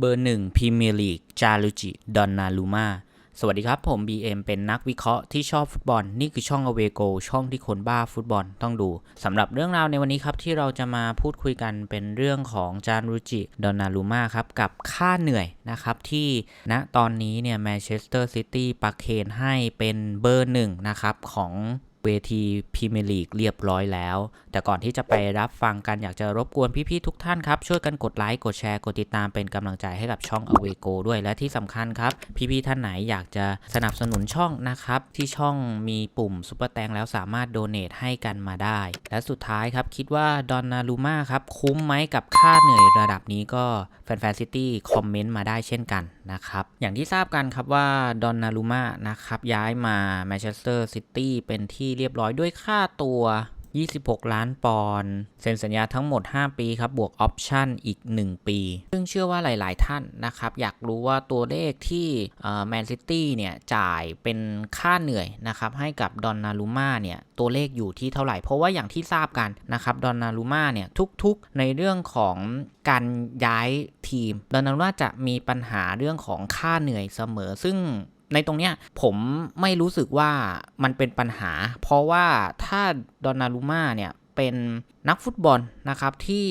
เบอร์หนึ่งพรีเมียร์ลีกจารุจิดอนนาลูมาสวัสดีครับ ผม BM เป็นนักวิเคราะห์ที่ชอบฟุตบอล นี่คือช่อง a w a y Go ช่องที่คนบ้าฟุตบอลต้องดูสำหรับเรื่องราวในวันนี้ครับ ที่เราจะมาพูดคุยกันเป็นเรื่องของจารุจิดอนนาลูมาครับ กับค่าเหนื่อยนะครับ ที่ณตอนนี้เนี่ยแมนเชสเตอร์ซิตี้ปักเคนให้เป็นเบอร์หนึ่งนะครับของ เวทีพรีเมียร์ลีกเรียบร้อยแล้ว แต่ก่อนที่จะไปรับฟังกันอยากจะรบกวนพี่ๆทุกท่านครับ ช่วยกันกดไลค์ กดแชร์ กดติดตามเป็นกำลังใจให้กับช่อง a w a y Go ด้วยและที่สำคัญครับ พี่ๆท่านไหนอยากจะสนับสนุนช่องนะครับ ที่ช่องมีปุ่มซุปเปอร์แตงแล้วสามารถโดเน a ให้กันมาได้ และสุดท้ายครับ คิดว่าดอนนารูมาครับคุ้มไหมกับค่าเหนื่อยระดับนี้ก็แฟนๆซิตี้คอมเมนต์มาได้เช่นกันนะครับอย่างที่ทราบกันครับว่าดอนนารูมานะครับย้ายมาแมนเชสเตอร์ซิตี้เป็นที่เรียบร้อยด้วยค่าตัว 26 ล้านปอนด์เซ็นสัญญาทั้งหมด 5 ปีครับ บวกออปชั่นอีก 1 ปี ซึ่งเชื่อว่าหลาย ๆ ท่านนะครับ อยากรู้ว่าตัวเลขที่แมนซิตี้เนี่ยจ่ายเป็นค่าเหนื่อยนะครับ ให้กับดอนนารูมาเนี่ย ตัวเลขอยู่ที่เท่าไหร่ เพราะว่าอย่างที่ทราบกันนะครับ ดอนนารูมาเนี่ยทุก ๆ ในเรื่องของการย้ายทีม ดอนนารูมาจะมีปัญหาเรื่องของค่าเหนื่อยเสมอ ซึ่ง ในตรงเนี้ยผมไม่รู้สึกว่ามันเป็นปัญหา เพราะว่าถ้าดอนนารูมาเนี่ยเป็นนักฟุตบอลนะครับที่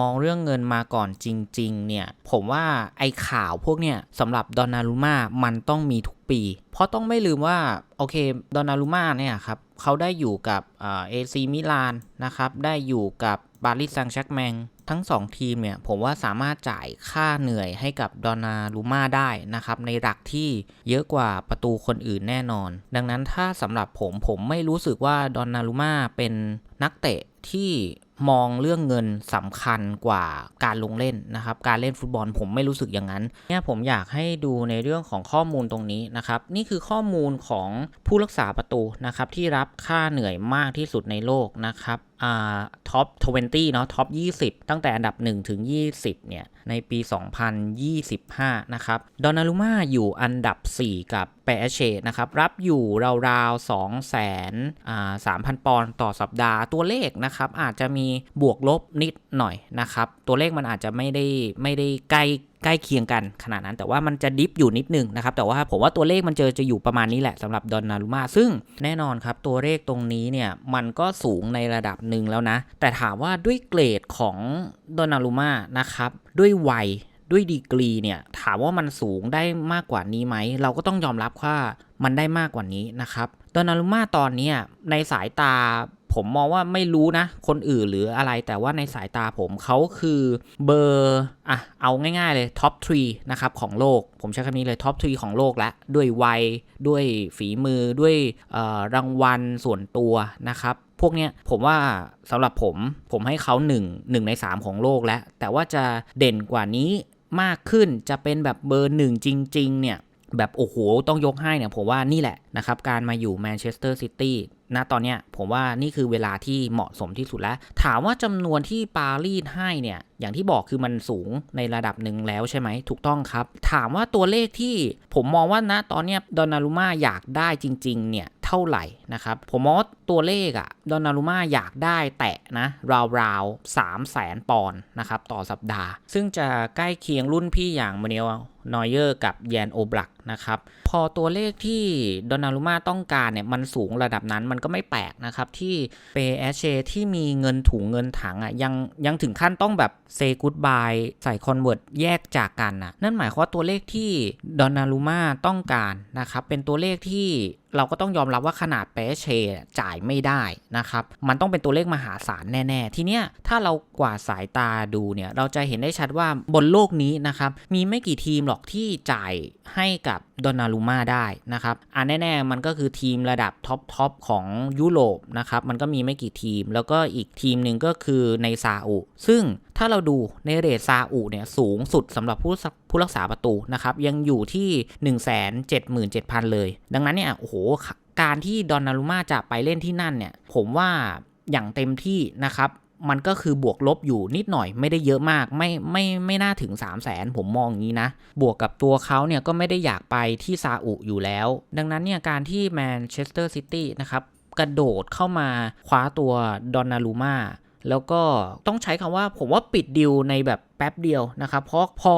มองเรื่องเงินมาก่อนจริง ๆ เนี่ย ผมว่าไอ้ข่าวพวกเนี่ยสำหรับดอนนารูมามันต้องมีทุกปี เพราะต้องไม่ลืมว่า โอเคดอนนารูมาเนี่ยครับเขาได้อยู่กับเอซีมิลานนะครับ ได้อยู่กับ บาริสังชักแมงทั้ง 2 ทีมเนี่ยผมว่าสามารถจ่ายค่าเหนื่อยให้กับดอนาลูมาได้นะครับ ในหลักที่เยอะกว่าประตูคนอื่นแน่นอน ดังนั้นถ้าสำหรับผมผมไม่รู้สึกว่าดอนาลูมาเป็นนักเตะที่มองเรื่องเงินสำคัญกว่าการลงเล่นนะครับ การเล่นฟุตบอลผมไม่รู้สึกอย่างนั้น เนี่ยผมอยากให้ดูในเรื่องของข้อมูลตรงนี้นะครับ นี่คือข้อมูลของผู้รักษาประตูนะครับที่รับค่าเหนื่อยมากที่สุดในโลกนะครับท็อป 20 เนาะท็อป 20 ตั้งแต่อันดับ 1 ถึง 20 เนี่ย ในปี 2025 นะครับ ดอนารุมาอยู่อันดับ 4 กับเปเชนะครับ รับอยู่ราวๆ2แสนอ่า3,000 ปอนด์ต่อสัปดาห์ตัวเลขนะครับ อาจจะมีบวกลบนิดหน่อยนะครับ ตัวเลขมันอาจจะไม่ได้ไม่ได้ใกล้ ใกล้เคียงกันขนาดนั้น แต่ว่ามันจะดิฟอยู่นิดนึงนะครับ แต่ว่าผมว่าตัวเลขมันเจอจะอยู่ประมาณนี้แหละสำหรับดอนนารุมาซึ่งแน่นอนครับตัวเลขตรงนี้เนี่ยมันก็สูงในระดับหนึ่งแล้วนะ แต่ถามว่าด้วยเกรดของดอนนารุมานะครับด้วยวัยด้วยดีกรีเนี่ยถามว่ามันสูงได้มากกว่านี้ไหม เราก็ต้องยอมรับว่ามันได้มากกว่านี้นะครับดอนนารุมาตอนนี้ในสายตา ผมมองว่าไม่รู้นะ คนอื่นหรืออะไรแต่ว่าในสายตาผมเขาคือเบอร์อะเอาง่ายๆเลยท็อปทรีนะครับของโลก ผมใช้คำนี้เลยท็อปทรีของโลกแล้วด้วยวัย ด้วยฝีมือด้วยรางวัลส่วนตัวนะครับพวกเนี้ยผมว่าสำหรับผมผมให้เขา1 1ใน 3 ของโลกแล้ว แต่ว่าจะเด่นกว่านี้มากขึ้นจะเป็นแบบเบอร์หนึ่งจริง ๆ เนี่ย แบบโอ้โห ต้องยกให้เนี่ยผมว่านี่แหละนะครับ การมาอยู่แมนเชสเตอร์ซิตี้ ณตอนเนี้ยผมว่านี่คือเวลาที่เหมาะสมที่สุดแล้ว ถามว่าจำนวนที่ปารีสให้เนี่ย อย่างที่บอกคือมันสูงในระดับหนึ่งแล้วใช่ไหม ถูกต้องครับ ถามว่าตัวเลขที่ผมมองว่าณตอนเนี้ยดอนนารุมาอยากได้จริง ๆ เนี่ยเท่าไหร่นะครับ ผมมองตัวเลขอะดอนนารุมาอยากได้แตะนะราวๆสามแสนปอนด์นะครับต่อสัปดาห์ ซึ่งจะใกล้เคียงรุ่นพี่อย่างมาเนล นอยเยอร์กับแยนโอบลักนะครับ พอตัวเลขที่ดอนารุมาต้องการเนี่ยมันสูงระดับนั้นมันก็ไม่แปลกนะครับ ที่เปเอเชที่มีเงินถุงเงินถังอะยังยังถึงขั้นต้องแบบเซกูดบายใส่คอนเวิร์ตแยกจากกันอะนั่นหมายความว่าตัวเลขที่ดอนารุมาต้องการนะครับ เป็นตัวเลขที่เราก็ต้องยอมรับว่าขนาดเปเชจ่ายไม่ได้นะครับ มันต้องเป็นตัวเลขมหาศาลแน่ ๆ ทีเนี้ยถ้าเรากว่าสายตาดูเนี่ยเราจะเห็นได้ชัดว่าบนโลกนี้นะครับมีไม่กี่ทีมหรอกที่จ่ายให้กับดอนนารูมาได้นะครับอ่าแน่ๆมันก็คือทีมระดับท็อปทอปของยุโรปนะครับ มันก็มีไม่กี่ทีม แล้วก็อีกทีมหนึ่งก็คือในซาอุ ซึ่งถ้าเราดูในเรทซาอุเนี่ยสูงสุดสำหรับผู้ผู้รักษาประตูนะครับ ยังอยู่ที่ 1 7 7 0 0 0 เลย ดังนั้นเนี่ย โอ้โห การที่ดอนนารุมาจะไปเล่นที่นั่นเนี่ย ผมว่าอย่างเต็มที่นะครับ มันก็คือบวกลบอยู่นิดหน่อยไม่ได้เยอะมาก ไม่ไม่ไม่น่าถึง 3 0 0แสนผมมองอย่างนี้นะ บวกกับตัวเขาเนี่ยก็ไม่ได้อยากไปที่ซาอุอยู่แล้ว ดังนั้นเนี่ยการที่แมนเชสเตอร์ซิตี้นะครับกระโดดเข้ามาคว้าตัวดอนนารูมาแล้วก็ต้องใช้คำว่าผมว่าปิดดิวในแบบแป๊บเดียวนะครับ เพราะพอ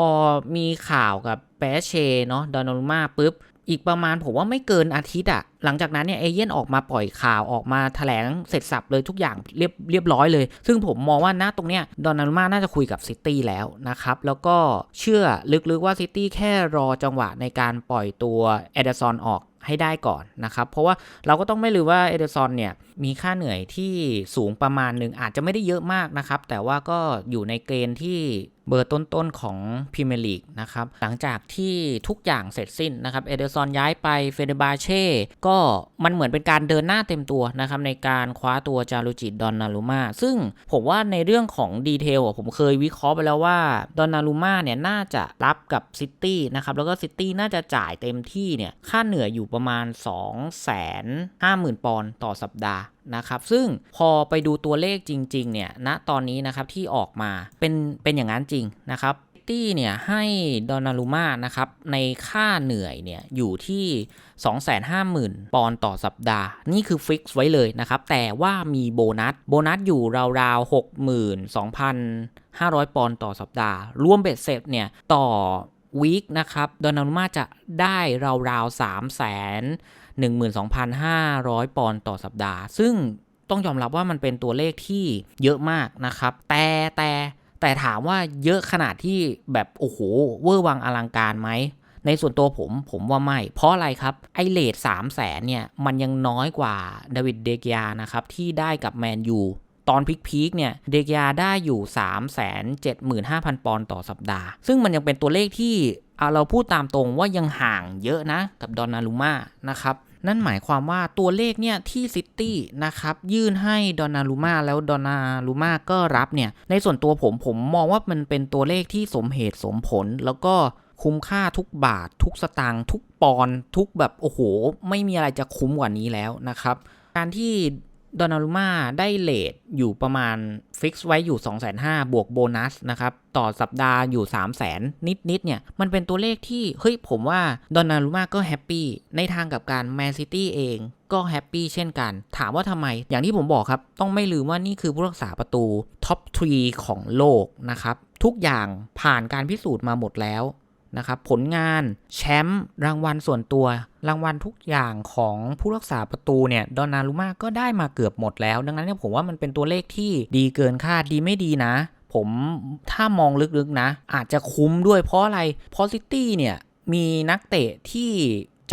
มีข่าวกับแปเชเนาะดอนนารุมาปุ๊บ อีกประมาณผมว่าไม่เกินอาทิตย์อะหลังจากนั้นเนี่ยเอเย่นออกมาปล่อยข่าวออกมาแถลงเสร็จสับเลยทุกอย่างเรียบเรียบร้อยเลย ซึ่งผมมองว่าณตรงเนี้ยดอนนารุมาน่าจะคุยกับซิตี้แล้วนะครับ แล้วก็เชื่อลึกๆว่าซิตี้แค่รอจังหวะในการปล่อยตัวเอเดอร์ซอนออกให้ได้ก่อนนะครับ เพราะว่าเราก็ต้องไม่ลืมว่าเอเดอร์ซอนเนี่ยมีค่าเหนื่อยที่สูงประมาณหนึ่งอาจจะไม่ได้เยอะมากนะครับ แต่ว่าก็อยู่ในเกณฑ์ที่ เบอร์ต้นๆของพรีเมียร์ลีกนะครับหลังจากที่ทุกอย่างเสร็จสิ้นนะครับเอเดอซอนย้ายไปเฟเดบาเช่ก็มันเหมือนเป็นการเดินหน้าเต็มตัวนะครับในการคว้าตัวจารุจิดอนนารุมาซึ่งผมว่าในเรื่องของดีเทลผมเคยวิเคราะห์ไปแล้วว่าดอนนารุมาเนี่ยน่าจะรับกับซิตี้นะครับแล้วก็ซิตี้น่าจะจ่ายเต็มที่เนี่ยค่าเหนื่อยอยู่ประมาณ 2 5 0 0 0 0 ปอนด์ต่อสัปดาห์ นะครับ ซึ่งพอไปดูตัวเลขจริง ๆ เนี่ยณตอนนี้นะครับที่ออกมาเป็นเป็นอย่างนั้นจริงนะครับตี้เนี่ยให้ดอนารูมานะครับในค่าเหนื่อยเนี่ยอยู่ที่ 250,000 ปอนด์ต่อสัปดาห์ นี่คือฟิกซ์ไว้เลยนะครับ แต่ว่ามีโบนัส โบนัสอยู่ราวๆ 62,500 ปอนด์ต่อสัปดาห์ รวมเบ็ดเสร็จเนี่ยต่อวีคนะครับดอนารูมาจะได้ราวๆ 3 0 0 0 0 12,500 ปอนด์ต่อสัปดาห์ ซึ่งต้องยอมรับว่ามันเป็นตัวเลขที่เยอะมากนะครับ แต่แต่แต่ถามว่าเยอะขนาดที่แบบโอ้โหเวอร์วังอลังการไหมในส่วนตัวผมผมว่าไม่ เพราะอะไรครับ ไอเลทสามแสนเนี่ย มันยังน้อยกว่าดาวิดเดกยานะครับ ที่ได้กับแมนยูตอนพีคๆเนี่ย เดกยาได้อยู่ 3 7 5 0 0 0 ปอนด์ต่อสัปดาห์ ซึ่งมันยังเป็นตัวเลขที่เราพูดตามตรงว่ายังห่างเยอะนะกับดอนนารุมานะครับ นั่นหมายความว่าตัวเลขเนี่ยที่ซิตี้นะครับยื่นให้ดอนนารูมาแล้วดอนนารูมาก็รับเนี่ยในส่วนตัวผมผมมองว่ามันเป็นตัวเลขที่สมเหตุสมผล แล้วก็คุ้มค่าทุกบาท ทุกสตางค์ทุกปอนทุกแบบโอ้โห ไม่มีอะไรจะคุ้มกว่านี้แล้วนะครับ การที่ ดอนารุมาได้เลทอยู่ประมาณฟิกซ์ไว้อยู่ 2 5 0 0 0บวกโบนัสนะครับ ต่อสัปดาห์อยู่ 3 0 0 0 0 0 นิดนิดเนี่ย มันเป็นตัวเลขที่ เฮ้ย ผมว่าดอนารุมาก็แฮปปี้ในทางกับการแมนซิตี้เองก็แฮปปี้เช่นกัน ถามว่าทำไม อย่างที่ผมบอกครับ ต้องไม่ลืมว่านี่คือผู้รักษาประตูท็อปทรีของโลกนะครับ ทุกอย่างผ่านการพิสูจน์มาหมดแล้ว นะครับผลงานแชมป์รางวัลส่วนตัว รางวัลทุกอย่างของผู้รักษาประตูเนี่ยดอนนารุมาก็ได้มาเกือบหมดแล้ว ดังนั้นเนี่ยผมว่ามันเป็นตัวเลขที่ดีเกินคาดดีไม่ดีนะ ผมถ้ามองลึกๆนะ อาจจะคุ้มด้วยเพราะอะไรเพราะซิตี้เนี่ยมีนักเตะที่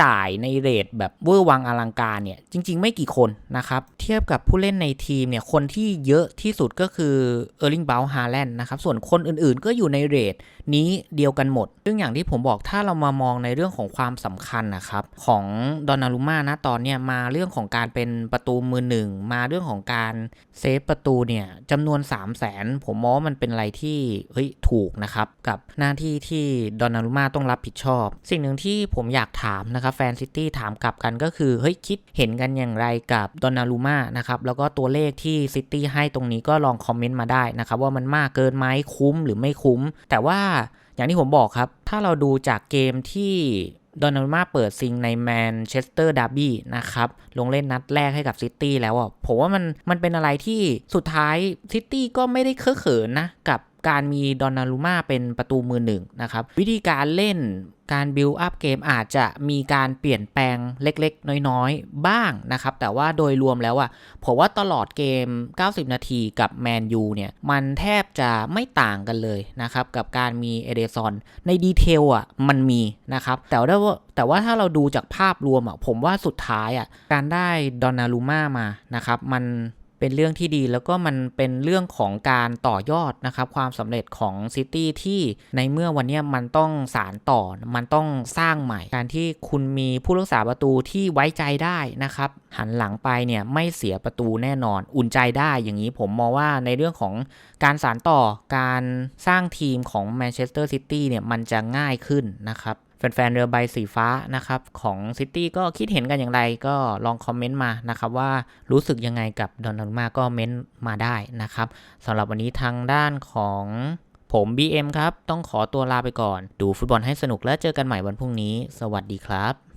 จ่ายในเรทแบบเวอร์วังอลังการเนี่ย จริง ๆ ไม่กี่คนนะครับ เทียบกับผู้เล่นในทีมเนี่ย คนที่เยอะที่สุดก็คือเออร์ลิงเบลฮาแลนด์นะครับ ส่วนคนอื่นๆก็อยู่ในเรทนี้เดียวกันหมด ซึ่งอย่างที่ผมบอกถ้าเรามามองในเรื่องของความสำคัญนะครับ ของดอนนารุมานะตอนเนี้ยมาเรื่องของการเป็นประตูมือหนึ่งมาเรื่องของการเซฟประตูเนี่ยจำนวน 3 0 0แสนผมมองว่ามันเป็นอะไรที่เฮ้ยถูกนะครับกับหน้าที่ที่ดอนนารุมาต้องรับผิดชอบ สิ่งหนึ่งที่ผมอยากถามนะนะครับแฟนซิตี้ถามกลับกันก็คือเฮ้ยคิดเห็นกันอย่างไรกับดอนนารุมานะครับแล้วก็ตัวเลขที่ซิตี้ให้ตรงนี้ก็ลองคอมเมนต์มาได้นะครับว่ามันมากเกินไหมคุ้มหรือไม่คุ้ม แต่ว่าอย่างที่ผมบอกครับ ถ้าเราดูจากเกมที่ดอนนารุมาเปิดซิงในแมนเชสเตอร์ดาร์บี้นะครับ ลงเล่นนัดแรกให้กับซิตี้แล้วอะ ผมว่ามันมันเป็นอะไรที่สุดท้ายซิตี้ก็ไม่ได้เคอะเขินนะ กับการมีดอนนารุมาเป็นประตูมือหนึ่งนะครับ วิธีการเล่น การบิลอัพเกมอาจจะมีการเปลี่ยนแปลงเล็กๆ น้อยๆ บ้างนะครับ แต่ว่าโดยรวมแล้วอะผมว่าตลอดเกม 90 นาทีกับแมนยูเนี่ย มันแทบจะไม่ต่างกันเลยนะครับ กับการมีเอเดซอนในดีเทลอะมันมีนะครับ แต่ว่าแต่ว่าถ้าเราดูจากภาพรวมอะผมว่าสุดท้ายอะการได้ดอนนารูม่ามานะครับ มัน เป็นเรื่องที่ดีแล้วก็มันเป็นเรื่องของการต่อยอดนะครับความสำเร็จของซิตี้ที่ในเมื่อวันนี้มันต้องสารต่อมันต้องสร้างใหม่ การที่คุณมีผู้รักษาประตูที่ไว้ใจได้นะครับ หันหลังไปเนี่ยไม่เสียประตูแน่นอน อุ่นใจได้อย่างนี้ผมมองว่าในเรื่องของการสารต่อการสร้างทีมของแมนเชสเตอร์ซิตี้เนี่ยมันจะง่ายขึ้นนะครับ แฟนๆเรือใบสีฟ้านะครับของซิตี้ก็คิดเห็นกันอย่างไรก็ลองคอมเมนต์มานะครับว่ารู้สึกยังไงกับดอนนารุมาก็เม้นมาได้นะครับสำหรับวันนี้ทางด้านของผม BM ครับ ต้องขอตัวลาไปก่อน ดูฟุตบอลให้สนุกแล้วเจอกันใหม่วันพรุ่งนี้ สวัสดีครับ